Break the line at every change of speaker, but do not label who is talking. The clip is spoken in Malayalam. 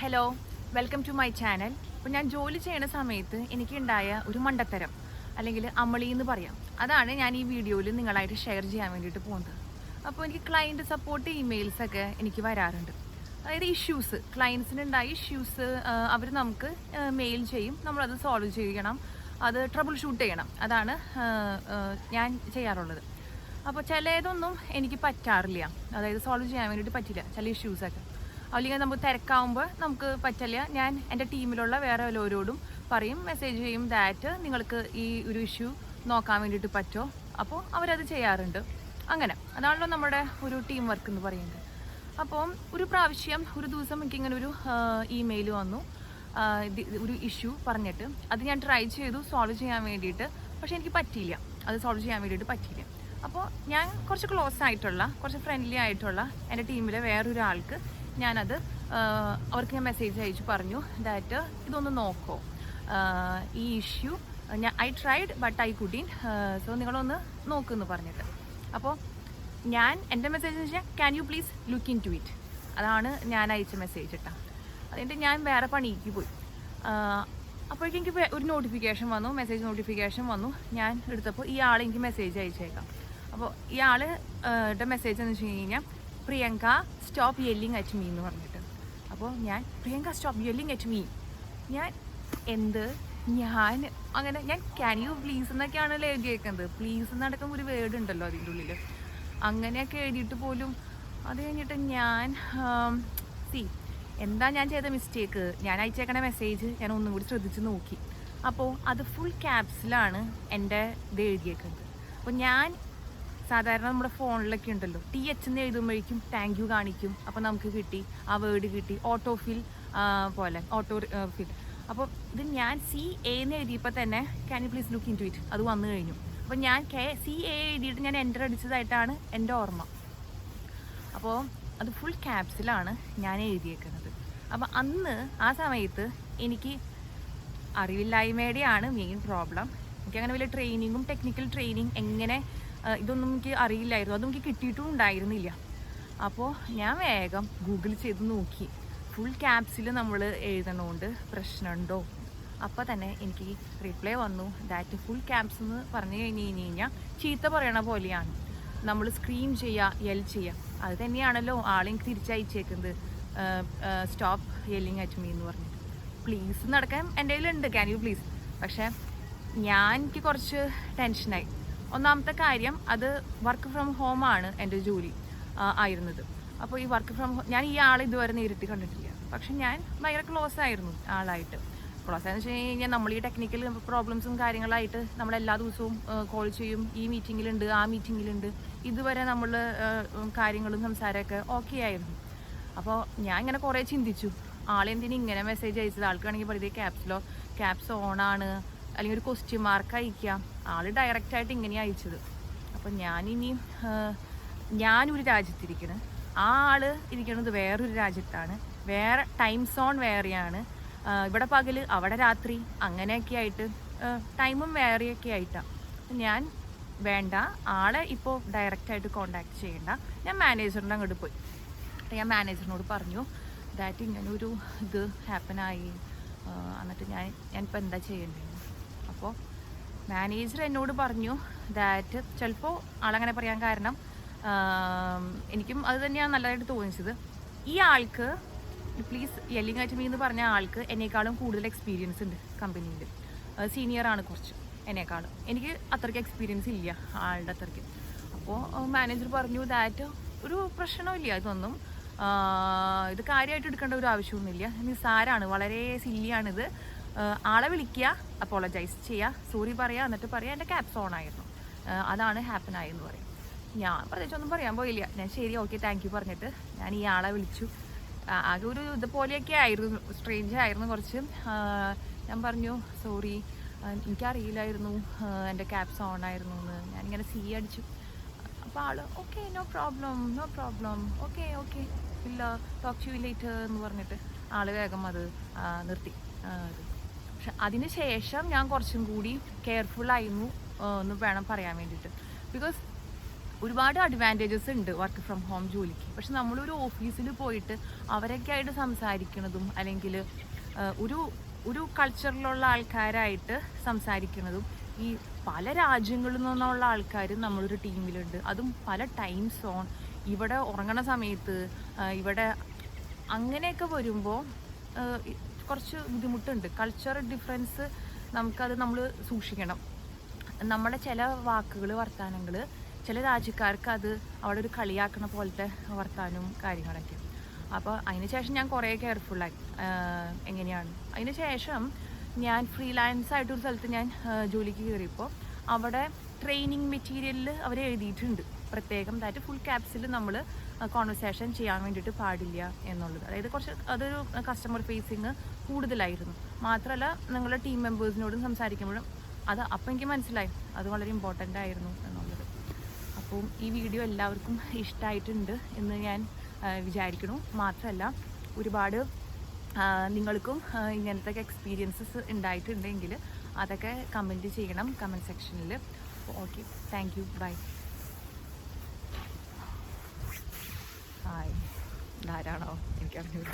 Hello welcome to my channel അപ്പോൾ ഞാൻ ജോലി ചെയ്യുന്ന സമയത്ത് എനിക്കുണ്ടായ ഒരു മണ്ടത്തരം അല്ലെങ്കിൽ അമളി എന്ന് പറയാം. അതാണ് ഞാൻ ഈ വീഡിയോയിൽ നിങ്ങളായിട്ട് ഷെയർ ചെയ്യാൻ വേണ്ടിയിട്ട് പോകുന്നത്. അപ്പോൾ എനിക്ക് ക്ലയന്റ് സപ്പോർട്ട് ഇമെയിൽസ് ഒക്കെ എനിക്ക് വരാറുണ്ട്. അതായത് ഇഷ്യൂസ് ക്ലയൻസിനുണ്ടായ ഇഷ്യൂസ് അവർ നമുക്ക് മെയിൽ ചെയ്യും. നമ്മളത് സോൾവ് ചെയ്യണം. അത് ട്രബിൾ ഷൂട്ട് ചെയ്യണം. അതാണ് ഞാൻ ചെയ്യാറുള്ളത്. അപ്പോൾ ചിലതൊന്നും എനിക്ക് പറ്റാറില്ല. അതായത് സോൾവ് ചെയ്യാൻ വേണ്ടിയിട്ട് പറ്റില്ല ചില ഇഷ്യൂസൊക്കെ അല്ലെങ്കിൽ നമുക്ക് തിരക്കാവുമ്പോൾ നമുക്ക് പറ്റില്ല. ഞാൻ എന്റെ ടീമിലുള്ള വേറെ വല്ലവരോടും പറയും മെസ്സേജ് ചെയ്യും ദാറ്റ് നിങ്ങൾക്ക് ഈ ഒരു ഇഷ്യൂ നോക്കാൻ വേണ്ടിയിട്ട് പറ്റുമോ അപ്പോൾ അവരത് ചെയ്യാറുണ്ട്. അങ്ങനെ അതാണല്ലോ നമ്മുടെ ഒരു ടീം വർക്ക് എന്ന് പറയുന്നത്. അപ്പോൾ ഒരു പ്രാവശ്യം ഒരു ദിവസം എനിക്ക് ഇങ്ങനെ ഒരു ഇമെയിൽ വന്നു. ഒരു ഇഷ്യൂ പറഞ്ഞിട്ട്. അത് ഞാൻ ട്രൈ ചെയ്തു സോൾവ് ചെയ്യാൻ വേണ്ടിയിട്ട്. പക്ഷെ എനിക്ക് പറ്റിയില്ല. അത് സോൾവ് ചെയ്യാൻ വേണ്ടിയിട്ട് പറ്റിയില്ല. അപ്പോൾ ഞാൻ കുറച്ച് ക്ലോസ് ആയിട്ടുള്ള കുറച്ച് ഫ്രണ്ട്ലി ആയിട്ടുള്ള എന്റെ ടീമിലെ വേറൊരാൾക്ക് ഞാനത് അവർക്ക് ഞാൻ മെസ്സേജ് അയച്ചു പറഞ്ഞു ദാറ്റ് ഇതൊന്ന് നോക്കോ. ഈ ഇഷ്യൂ ഞാൻ I tried but I couldn't so നിങ്ങളൊന്ന് നോക്കുമെന്ന് പറഞ്ഞിട്ട്. അപ്പോൾ ഞാൻ എന്റെ മെസ്സേജ് എന്ന് വെച്ചാൽ can you please look into it അതാണ് ഞാൻ അയച്ച മെസ്സേജ് ഇട്ടാ അതിന്റെ ഞാൻ വേറെ പണിക്ക് പോയി. അപ്പോഴേക്കും എനിക്ക് ഒരു നോട്ടിഫിക്കേഷൻ വന്നു മെസ്സേജ് നോട്ടിഫിക്കേഷൻ വന്നു. ഞാൻ എടുത്തപ്പോൾ ഈ ആൾ എനിക്ക് മെസ്സേജ് അയച്ചേക്കാം. അപ്പോൾ ഈ ആളുടെ മെസ്സേജ് എന്ന് വെച്ച് കഴിഞ്ഞാൽ Priyanka stop yelling at me എന്ന് പറഞ്ഞിട്ട്. അപ്പോൾ ഞാൻ Priyanka stop yelling at me ഞാൻ എന്ത്? ഞാൻ അങ്ങനെ ഞാൻ ക്യാൻ യു പ്ലീസ് എന്നൊക്കെയാണല്ലോ എഴുതിയേക്കുന്നത്. പ്ലീസ് എന്നടക്കം ഒരു വേർഡ് ഉണ്ടല്ലോ അതിന്റെ ഉള്ളിൽ അങ്ങനെയൊക്കെ എഴുതിയിട്ട് പോലും അത് കഴിഞ്ഞിട്ട് ഞാൻ സി എന്താ ഞാൻ ചെയ്ത മിസ്റ്റേക്ക് ഞാൻ അയച്ചേക്കണ മെസ്സേജ് ഞാൻ ഒന്നും കൂടി ശ്രദ്ധിച്ച് നോക്കി. അപ്പോൾ അത് ഫുൾ ക്യാപ്സിലാണ് എന്റെ ഇത് എഴുതിയേക്കുന്നത്. അപ്പോൾ ഞാൻ സാധാരണ നമ്മുടെ ഫോണിലൊക്കെ ഉണ്ടല്ലോ. ടി എച്ച് എന്ന് എഴുതുമ്പോഴേക്കും താങ്ക് യു കാണിക്കും. അപ്പോൾ നമുക്ക് കിട്ടി. ആ വേർഡ് കിട്ടി. ഓട്ടോ ഫിൽ പോലെ. ഓട്ടോ ഫിൽ അപ്പോൾ ഇത് ഞാൻ സി എ എന്ന് എഴുതിയപ്പോൾ തന്നെ can you please look into it അത് വന്നു കഴിഞ്ഞു. അപ്പോൾ ഞാൻ കെ സി എ എഴുതിയിട്ട് ഞാൻ എന്റർ അടിച്ചതായിട്ടാണ് എന്റെ ഓർമ്മ. അപ്പോൾ അത് ഫുൾ ക്യാപ്സിലാണ് ഞാൻ എഴുതിയേക്കുന്നത്. അപ്പോൾ അന്ന് ആ സമയത്ത് എനിക്ക് അറിവില്ലായ്മയുടെയാണ് മെയിൻ പ്രോബ്ലം എനിക്കങ്ങനെ വലിയ ട്രെയിനിങ്ങും ടെക്നിക്കൽ ട്രെയിനിങ് എങ്ങനെ ഇതൊന്നും എനിക്ക് അറിയില്ലായിരുന്നു. അതും എനിക്ക് കിട്ടിയിട്ടും ഉണ്ടായിരുന്നില്ല. അപ്പോൾ ഞാൻ വേഗം ഗൂഗിൾ ചെയ്ത് നോക്കി. ഫുൾ ക്യാപ്സിൽ നമ്മൾ എഴുതണോണ്ട് പ്രശ്നമുണ്ടോ അപ്പോൾ തന്നെ എനിക്ക് റിപ്ലൈ വന്നു. ദാറ്റ് ഫുൾ ക്യാപ്സ് എന്ന് പറഞ്ഞു കഴിഞ്ഞ് കഴിഞ്ഞ് കഴിഞ്ഞാൽ ചീത്ത പറയണ പോലെയാണ്. നമ്മൾ സ്ക്രീം ചെയ്യുക എൽ ചെയ്യുക അത് തന്നെയാണല്ലോ ആളെനിക്ക് തിരിച്ചയച്ചേക്കുന്നത്. സ്റ്റോപ്പ് യെല്ലിങ് അറ്റ് മീ എന്ന് പറഞ്ഞു. പ്ലീസ് നടക്കാൻ എന്റെ കയ്യിലുണ്ട്. ക്യാൻ യു പ്ലീസ് പക്ഷേ ഞാൻ എനിക്ക് കുറച്ച് ടെൻഷനായി ഒന്നാമത്തെ കാര്യം അത് വർക്ക് ഫ്രം ഹോം ആണ് എന്റെ ജോലി ആയിരുന്നത്. അപ്പോൾ ഈ വർക്ക് ഫ്രം ഹോം ഞാൻ ഈ ആളെ ഇതുവരെ നേരിട്ട് കണ്ടിട്ടില്ല. പക്ഷെ ഞാൻ ഭയങ്കര ക്ലോസ് ആയിരുന്നു ആളായിട്ട്. ക്ലോസ് ആയെന്ന് വെച്ച് കഴിഞ്ഞാൽ നമ്മൾ ഈ ടെക്നിക്കൽ പ്രോബ്ലംസും കാര്യങ്ങളായിട്ട് നമ്മൾ എല്ലാ ദിവസവും കോൾ ചെയ്യും. ഈ മീറ്റിങ്ങിലുണ്ട് ആ മീറ്റിങ്ങിലുണ്ട് ഇതുവരെ നമ്മൾ കാര്യങ്ങളും സംസാരമൊക്കെ ഓക്കെ ആയിരുന്നു. അപ്പോൾ ഞാൻ ഇങ്ങനെ കുറേ ചിന്തിച്ചു. ആളെന്തിനും ഇങ്ങനെ മെസ്സേജ് അയച്ചത്? ആൾക്കാണെങ്കിൽ പറയുന്നത് ക്യാപ്സിലോ ക്യാപ്സ് ഓണാണ് അല്ലെങ്കിൽ ഒരു ക്വസ്റ്റ്യൻ മാർക്ക് അയക്കാം ആൾ ഡയറക്റ്റ് ആയിട്ട് ഇങ്ങനെയാണ് അയച്ചത്. അപ്പം ഞാനിനി ഞാനൊരു രാജ്യത്തിരിക്കണ്. ആ ആൾ ഇരിക്കുന്നത് വേറൊരു രാജ്യത്താണ്. വേറെ ടൈം സോൺ വേറെയാണ്. ഇവിടെ പകൽ അവിടെ രാത്രി അങ്ങനെയൊക്കെ ആയിട്ട് ടൈമും വേറെയൊക്കെ ആയിട്ടാണ് ഞാൻ വേണ്ട ആളെ ഇപ്പോൾ ഡയറക്റ്റായിട്ട് കോണ്ടാക്ട് ചെയ്യേണ്ട. ഞാൻ മാനേജറിന്റെ അങ്ങോട്ട് പോയി. ഞാൻ മാനേജറിനോട് പറഞ്ഞു ദാറ്റ് ഇങ്ങനെ ഒരു ഇത് ഹാപ്പനായി എന്നിട്ട് ഞാൻ ഞാനിപ്പോൾ എന്താ ചെയ്യേണ്ടത്? അപ്പോൾ മാനേജർ എന്നോട് പറഞ്ഞു ദാറ്റ് ചിലപ്പോൾ ആളങ്ങനെ പറയാൻ കാരണം എനിക്കും അത് തന്നെയാണ് നല്ലതായിട്ട് തോന്നിച്ചത്. ഈ ആൾക്ക് പ്ലീസ് യെല്ലിങ് അറ്റ് എന്ന് പറഞ്ഞ ആൾക്ക് എന്നേക്കാളും കൂടുതൽ എക്സ്പീരിയൻസ് ഉണ്ട് കമ്പനിയിൽ സീനിയറാണ് കുറച്ച് എന്നേക്കാളും. എനിക്ക് അത്രയ്ക്ക് എക്സ്പീരിയൻസ് ഇല്ല ആളുടെ അത്രയ്ക്ക്. അപ്പോൾ മാനേജർ പറഞ്ഞു ദാറ്റ് ഒരു പ്രശ്നമില്ല ഇതൊന്നും ഇത് കാര്യമായിട്ട് എടുക്കേണ്ട ഒരു ആവശ്യമൊന്നുമില്ല. നിസ്സാരാണ് വളരെ സില്ലിയാണിത് ആളെ വിളിക്കുക അപ്പോളജൈസ് ചെയ്യുക സോറി പറയുക എന്നിട്ട് പറയുക എന്റെ ക്യാപ്സ് ഓൺ ആയിരുന്നു. അതാണ് ഹാപ്പൻ ആയെന്ന് പറയും. ഞാൻ പ്രത്യേകിച്ചൊന്നും പറയാൻ പോയില്ല. ഞാൻ ശരി ഓക്കെ താങ്ക് യു പറഞ്ഞിട്ട് ഞാൻ ഈ ആളെ വിളിച്ചു. ആകെ ഒരു ഇതുപോലെയൊക്കെ ആയിരുന്നു സ്ട്രേഞ്ച് ആയിരുന്നു കുറച്ച്. ഞാൻ പറഞ്ഞു സോറി എനിക്കറിയില്ലായിരുന്നു എന്റെ ക്യാപ്സ് ഓൺ ആയിരുന്നു എന്ന്. ഞാനിങ്ങനെ സി അടിച്ചു. അപ്പോൾ ആൾ okay no problem no problem okay okay ഇല്ല ടോക്ക് യു ലേറ്റ് എന്ന് പറഞ്ഞിട്ട് ആൾ വേഗം അത് നിർത്തി. പക്ഷെ അതിന് ശേഷം ഞാൻ കുറച്ചും കൂടി കെയർഫുൾ ആയിരുന്നു എന്ന് വേണം പറയാൻ വേണ്ടിയിട്ട്. ബിക്കോസ് ഒരുപാട് അഡ്വാന്റേജസ് ഉണ്ട് വർക്ക് ഫ്രം ഹോം ജോലിക്ക്. പക്ഷെ നമ്മളൊരു ഓഫീസിൽ പോയിട്ട് അവരൊക്കെ ആയിട്ട് സംസാരിക്കുന്നതും അല്ലെങ്കിൽ ഒരു ഒരു കൾച്ചറിലുള്ള ആൾക്കാരായിട്ട് സംസാരിക്കുന്നതും ഈ പല രാജ്യങ്ങളിൽ നിന്നുള്ള ആൾക്കാർ നമ്മളൊരു ടീമിലുണ്ട് അതും പല ടൈം സോൺ ഇവിടെ ഉറങ്ങണ സമയത്ത് ഇവിടെ അങ്ങനെയൊക്കെ വരുമ്പോൾ കുറച്ച് ബുദ്ധിമുട്ടുണ്ട്. കൾച്ചർ ഡിഫറൻസ് നമുക്കത് നമ്മൾ സൂക്ഷിക്കണം. നമ്മുടെ ചില വാക്കുകൾ വർത്താനങ്ങൾ ചില രാജ്യക്കാർക്ക് അത് അവിടെ ഒരു കളിയാക്കണ പോലത്തെ വർത്താനവും കാര്യങ്ങളൊക്കെ. അപ്പോൾ അതിന് ശേഷം ഞാൻ കുറേ കെയർഫുള്ളായി എങ്ങനെയാണ്? അതിന് ശേഷം ഞാൻ ഫ്രീലാൻസ് ആയിട്ടൊരു സ്ഥലത്ത് ഞാൻ ജോലിക്ക് കയറിയപ്പോൾ അവിടെ ട്രെയിനിങ് മെറ്റീരിയലിൽ അവർ എഴുതിയിട്ടുണ്ട് പ്രത്യേകം ദാറ്റ് ഫുൾ ക്യാപ്സിൽ നമ്മൾ കോൺവെർസേഷൻ ചെയ്യാൻ വേണ്ടിയിട്ട് പാടില്ല എന്നുള്ളത്. അതായത് കുറച്ച് അതൊരു കസ്റ്റമർ ഫേസിങ് കൂടുതലായിരുന്നു. മാത്രമല്ല നിങ്ങളുടെ ടീം മെമ്പേഴ്സിനോടും സംസാരിക്കുമ്പോഴും അത് അപ്പം എനിക്ക് മനസ്സിലായി. അത് വളരെ ഇമ്പോർട്ടന്റ് ആയിരുന്നു എന്നുള്ളത്. അപ്പോൾ ഈ വീഡിയോ എല്ലാവർക്കും ഇഷ്ടമായിട്ടുണ്ട് എന്ന് ഞാൻ വിചാരിക്കുന്നു. മാത്രമല്ല ഒരുപാട് നിങ്ങൾക്കും ഇങ്ങനത്തെ എക്സ്പീരിയൻസസ് ഉണ്ടായിട്ടുണ്ടെങ്കിൽ അതൊക്കെ കമന്റ് ചെയ്യണം കമന്റ് സെക്ഷനിൽ okay thank you bye hi ധാരാണോ എനിക്കറിഞ്ഞില്ല